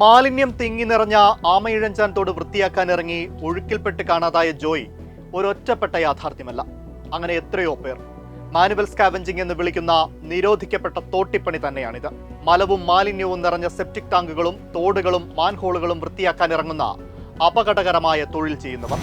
മാലിന്യം തിങ്ങി നിറഞ്ഞ ആമയിഴഞ്ചാൻ തോട് വൃത്തിയാക്കാൻ ഇറങ്ങി ഒഴുക്കിൽപ്പെട്ട് കാണാതായ ജോയ് ഒരൊറ്റപ്പെട്ട യാഥാർത്ഥ്യമല്ല. അങ്ങനെ എത്രയോ പേർ. മാനുവൽ സ്കാവഞ്ചിങ് എന്ന് വിളിക്കുന്ന നിരോധിക്കപ്പെട്ട തോട്ടിപ്പണി തന്നെയാണിത്. മലവും മാലിന്യവും നിറഞ്ഞ സെപ്റ്റിക് ടാങ്കുകളും തോടുകളും മാൻഹോളുകളും വൃത്തിയാക്കാൻ ഇറങ്ങുന്ന അപകടകരമായ തൊഴിൽ ചെയ്യുന്നവർ.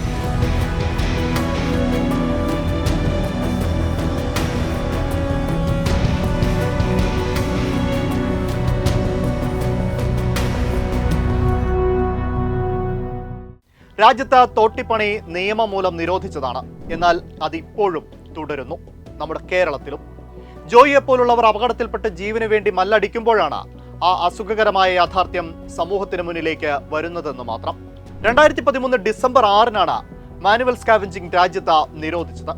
രാജ്യത്ത് തോട്ടിപ്പണി നിയമം മൂലം നിരോധിച്ചതാണ്. എന്നാൽ അതിപ്പോഴും തുടരുന്നു. നമ്മുടെ കേരളത്തിലും. ജോയിയെ പോലുള്ളവർ അപകടത്തിൽപ്പെട്ട് ജീവന് വേണ്ടി മല്ലടിക്കുമ്പോഴാണ് ആ അസുഖകരമായ യാഥാർത്ഥ്യം സമൂഹത്തിന് മുന്നിലേക്ക് വരുന്നതെന്ന് മാത്രം. രണ്ടായിരത്തി പതിമൂന്ന് ഡിസംബർ ആറിനാണ് മാനുവൽ സ്കാവഞ്ചിങ് രാജ്യത്ത് നിരോധിച്ചത്.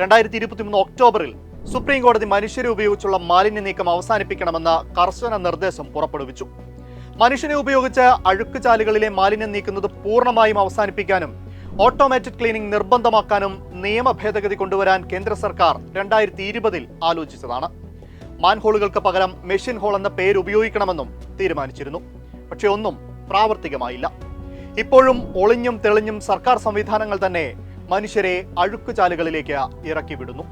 രണ്ടായിരത്തി ഇരുപത്തിമൂന്ന് ഒക്ടോബറിൽ സുപ്രീം കോടതി മനുഷ്യരെ ഉപയോഗിച്ചുള്ള മാലിന്യ നീക്കം അവസാനിപ്പിക്കണമെന്ന കർശന നിർദ്ദേശം പുറപ്പെടുവിച്ചു. മനുഷ്യനെ ഉപയോഗിച്ച് അഴുക്കുചാലുകളിലെ മാലിന്യം നീക്കുന്നത് പൂർണമായും അവസാനിപ്പിക്കാനും ഓട്ടോമാറ്റിക് ക്ലീനിംഗ് നിർബന്ധമാക്കാനും നിയമ ഭേദഗതി കൊണ്ടുവരാൻ കേന്ദ്ര സർക്കാർ രണ്ടായിരത്തി ഇരുപതിൽ ആലോചിച്ചതാണ്. മാൻഹോളുകൾക്ക് പകരം മെഷീൻ ഹോൾ എന്ന പേര് ഉപയോഗിക്കണമെന്നും തീരുമാനിച്ചിരുന്നു. പക്ഷെ ഒന്നും പ്രാവർത്തികമായില്ല. ഇപ്പോഴും ഒളിഞ്ഞും തെളിഞ്ഞും സർക്കാർ സംവിധാനങ്ങൾ തന്നെ മനുഷ്യരെ അഴുക്കുചാലുകളിലേക്ക് ഇറക്കി വിടുന്നു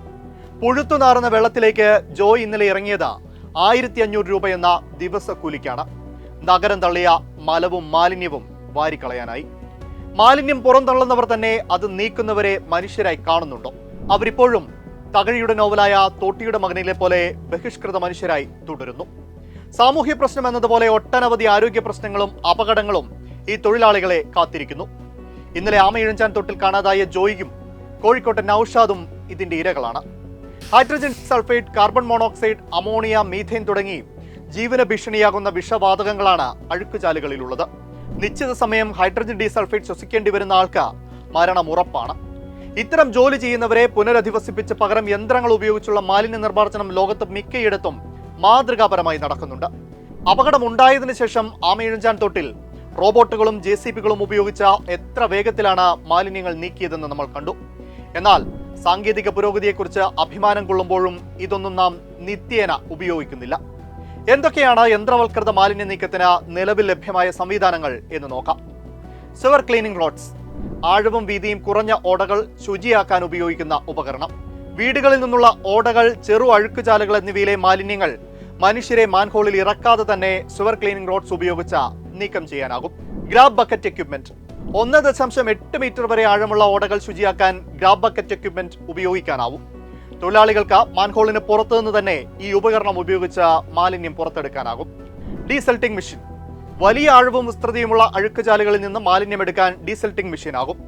പുഴുത്തു നാറുന്ന വെള്ളത്തിലേക്ക് ജോയ് ഇന്നലെ ഇറങ്ങിയത് ആയിരത്തി അഞ്ഞൂറ് രൂപ എന്ന ദിവസക്കൂലിക്കാണ്. നഗരം തള്ളിയ മലവും മാലിന്യവും വാരിക്കളയാനായി. മാലിന്യം പുറന്തള്ളുന്നവർ തന്നെ അത് നീക്കുന്നവരെ മനുഷ്യരായി കാണുന്നുണ്ടോ. അവരിപ്പോഴും തകഴിയുടെ നോവലായ തോട്ടിയുടെ മകനിലെ പോലെ ബഹിഷ്കൃത മനുഷ്യരായി തുടരുന്നു. സാമൂഹ്യ പ്രശ്നം എന്നതുപോലെ ഒട്ടനവധി ആരോഗ്യ പ്രശ്നങ്ങളും അപകടങ്ങളും ഈ തൊഴിലാളികളെ കാത്തിരിക്കുന്നു. ഇന്നലെ ആമയിഴഞ്ചാൻ തൊട്ടിൽ കാണാതായ ജോയിയും കോഴിക്കോട്ടെ നൌഷാദും ഇതിന്റെ ഇരകളാണ്. Hydrogen sulphate carbon monoxide ammonia methane തുടങ്ങി ജീവന ഭീഷണിയാകുന്ന വിഷവാതകങ്ങളാണ് അഴുക്കുചാലുകളിലുള്ളത്. നിശ്ചിത സമയം ഹൈഡ്രജൻ ഡീസൾഫേറ്റ് ശ്വസിക്കേണ്ടി വരുന്ന ആൾക്ക് മരണം ഉറപ്പാണ്. ഇത്തരം ജോലി ചെയ്യുന്നവരെ പുനരധിവസിപ്പിച്ച് പകരം യന്ത്രങ്ങൾ ഉപയോഗിച്ചുള്ള മാലിന്യ നിർമ്മാർജനം ലോകത്ത് മിക്കയിടത്തും മാതൃകാപരമായി നടക്കുന്നുണ്ട്. അപകടം അപകടമുണ്ടായതിനു ശേഷം ആമയിഴഞ്ചാൻ തൊട്ടിൽ റോബോട്ടുകളും ജെ സി പികളും ഉപയോഗിച്ച എത്ര വേഗത്തിലാണ് മാലിന്യങ്ങൾ നീക്കിയതെന്ന് നമ്മൾ കണ്ടു. എന്നാൽ സാങ്കേതിക പുരോഗതിയെക്കുറിച്ച് അഭിമാനം കൊള്ളുമ്പോഴും ഇതൊന്നും നാം നിത്യേന ഉപയോഗിക്കുന്നില്ല. എന്തൊക്കെയാണ് യന്ത്രവൽകൃത മാലിന്യ നീക്കത്തിന് നിലവിൽ ലഭ്യമായ സംവിധാനങ്ങൾ എന്ന് നോക്കാം. സിവർ ക്ലീനിംഗ് റോഡ്സ് ആഴവും വീതിയും കുറഞ്ഞ ഓടകൾ ശുചിയാക്കാൻ ഉപയോഗിക്കുന്ന ഉപകരണം. വീടുകളിൽ നിന്നുള്ള ഓടകൾ ചെറു അഴുക്കുചാലുകൾ എന്നിവയിലെ മാലിന്യങ്ങൾ മനുഷ്യരെ മാൻഹോളിൽ ഇറക്കാതെ തന്നെ സിവർ ക്ലീനിംഗ് റോഡ്സ് ഉപയോഗിച്ച നീക്കം ചെയ്യാനാകും. ഗ്രാബ് ബക്കറ്റ് എക്യുപ്മെന്റ് ഒന്ന് ദശാംശം എട്ട് മീറ്റർ വരെ ആഴമുള്ള ഓടകൾ ശുചിയാക്കാൻ ഗ്രാബ് ബക്കറ്റ് എക്യുപ്മെന്റ് ഉപയോഗിക്കാനാവും. തൊഴിലാളികൾക്ക് മാൻഹോളിന് പുറത്തുനിന്ന് തന്നെ ഈ ഉപകരണം ഉപയോഗിച്ച് മാലിന്യം പുറത്തെടുക്കാനാകും. ഡീസൽട്ടിംഗ് മെഷീൻ. വലിയ ആഴവും വിസ്തൃതിയുമുള്ള അഴുക്കുചാലുകളിൽ നിന്ന് മാലിന്യം എടുക്കാൻ ഡീസൽട്ടിംഗ് മെഷീൻ ആകും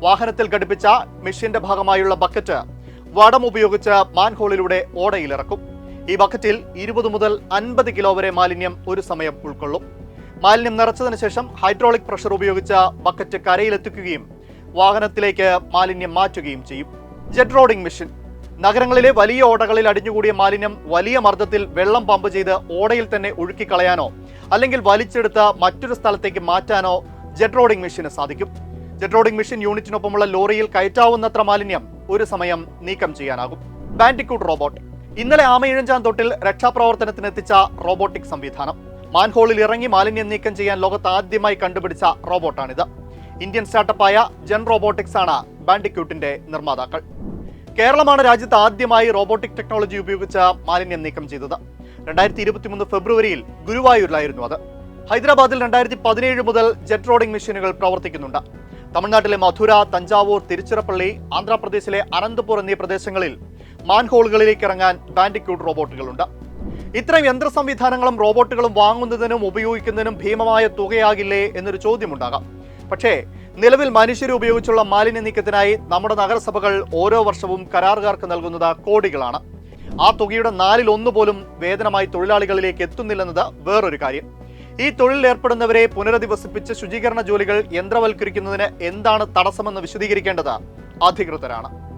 വാഹനത്തിൽ ഘടിപ്പിച്ച മെഷീന്റെ ഭാഗമായുള്ള ബക്കറ്റ് വടം ഉപയോഗിച്ച് മാൻഹോളിലൂടെ ഓടയിലിറക്കും. ഈ ബക്കറ്റിൽ ഇരുപത് മുതൽ അൻപത് കിലോ വരെ മാലിന്യം ഒരു സമയം ഉൾക്കൊള്ളും. മാലിന്യം നിറച്ചതിന് ശേഷം ഹൈഡ്രോളിക് പ്രഷർ ഉപയോഗിച്ച് ബക്കറ്റ് കരയിലെത്തിക്കുകയും വാഹനത്തിലേക്ക് മാലിന്യം മാറ്റുകയും ചെയ്യും. Jet rodding machine. നഗരങ്ങളിലെ വലിയ ഓടകളിൽ അടിഞ്ഞുകൂടിയ മാലിന്യം വലിയ മർദ്ദത്തിൽ വെള്ളം പമ്പ് ചെയ്ത് ഓടയിൽ തന്നെ ഒഴുക്കിക്കളയാനോ അല്ലെങ്കിൽ വലിച്ചെടുത്ത് മറ്റൊരു സ്ഥലത്തേക്ക് മാറ്റാനോ ജെറ്റ് റോഡിംഗ് മെഷീന് സാധിക്കും. ജെറ്റ് റോഡിംഗ് മെഷീൻ യൂണിറ്റിനൊപ്പമുള്ള ലോറിയിൽ കയറ്റാവുന്നത്ര മാലിന്യം ഒരു സമയം നീക്കം ചെയ്യാനാകും. ബാൻഡിക്കൂട്ട് റോബോട്ട് ഇന്നലെ ആമയിഴഞ്ചാൻ തൊട്ടിൽ രക്ഷാപ്രവർത്തനത്തിനെത്തിച്ച റോബോട്ടിക് സംവിധാനം. മാൻഹോളിൽ ഇറങ്ങി മാലിന്യം നീക്കം ചെയ്യാൻ ലോകത്ത് ആദ്യമായി കണ്ടുപിടിച്ച റോബോട്ടാണിത് ഇന്ത്യൻ സ്റ്റാർട്ടപ്പായ ജെൻ റോബോട്ടിക്സ് ആണ് ബാൻഡിക്യൂട്ടിന്റെ നിർമ്മാതാക്കൾ. കേരളമാണ് രാജ്യത്ത് ആദ്യമായി റോബോട്ടിക് ടെക്നോളജി ഉപയോഗിച്ച മാലിന്യം നീക്കം ചെയ്തത്. രണ്ടായിരത്തി ഇരുപത്തിമൂന്ന് ഫെബ്രുവരിയിൽ ഗുരുവായൂരിലായിരുന്നു അത്. ഹൈദരാബാദിൽ രണ്ടായിരത്തി പതിനേഴ് മുതൽ ജെറ്റ് റോഡിംഗ് മെഷീനുകൾ പ്രവർത്തിക്കുന്നുണ്ട്. തമിഴ്നാട്ടിലെ മധുര തഞ്ചാവൂർ തിരുച്ചിറപ്പള്ളി ആന്ധ്രാപ്രദേശിലെ അനന്തപൂർ എന്നീ പ്രദേശങ്ങളിൽ മാൻഹോളുകളിലേക്ക് ഇറങ്ങാൻ ബാൻഡിക്യൂട്ട് റോബോട്ടുകളുണ്ട്. ഇത്തരം യന്ത്ര സംവിധാനങ്ങളും റോബോട്ടുകളും വാങ്ങുന്നതിനും ഉപയോഗിക്കുന്നതിനും ഭീമമായ തുകയാകില്ലേ എന്നൊരു ചോദ്യമുണ്ടാകാം. പക്ഷേ നിലവിൽ മനുഷ്യരെ ഉപയോഗിച്ചുള്ള മാലിന്യ നീക്കത്തിനായി നമ്മുടെ നഗരസഭകൾ ഓരോ വർഷവും കരാറുകാർക്ക് നൽകുന്നത് കോടികളാണ്. ആ തുകയുടെ നാലിൽ ഒന്ന് പോലും വേതനമായി തൊഴിലാളികളിലേക്ക് എത്തുന്നില്ലെന്നത് വേറൊരു കാര്യം. ഈ തൊഴിലിൽ ഏർപ്പെടുന്നവരെ പുനരധിവസിപ്പിച്ച് ശുചീകരണ ജോലികൾ യന്ത്രവൽക്കരിക്കുന്നതിന് എന്താണ് തടസ്സമെന്ന് വിശദീകരിക്കേണ്ടത് അധികൃതരാണ്.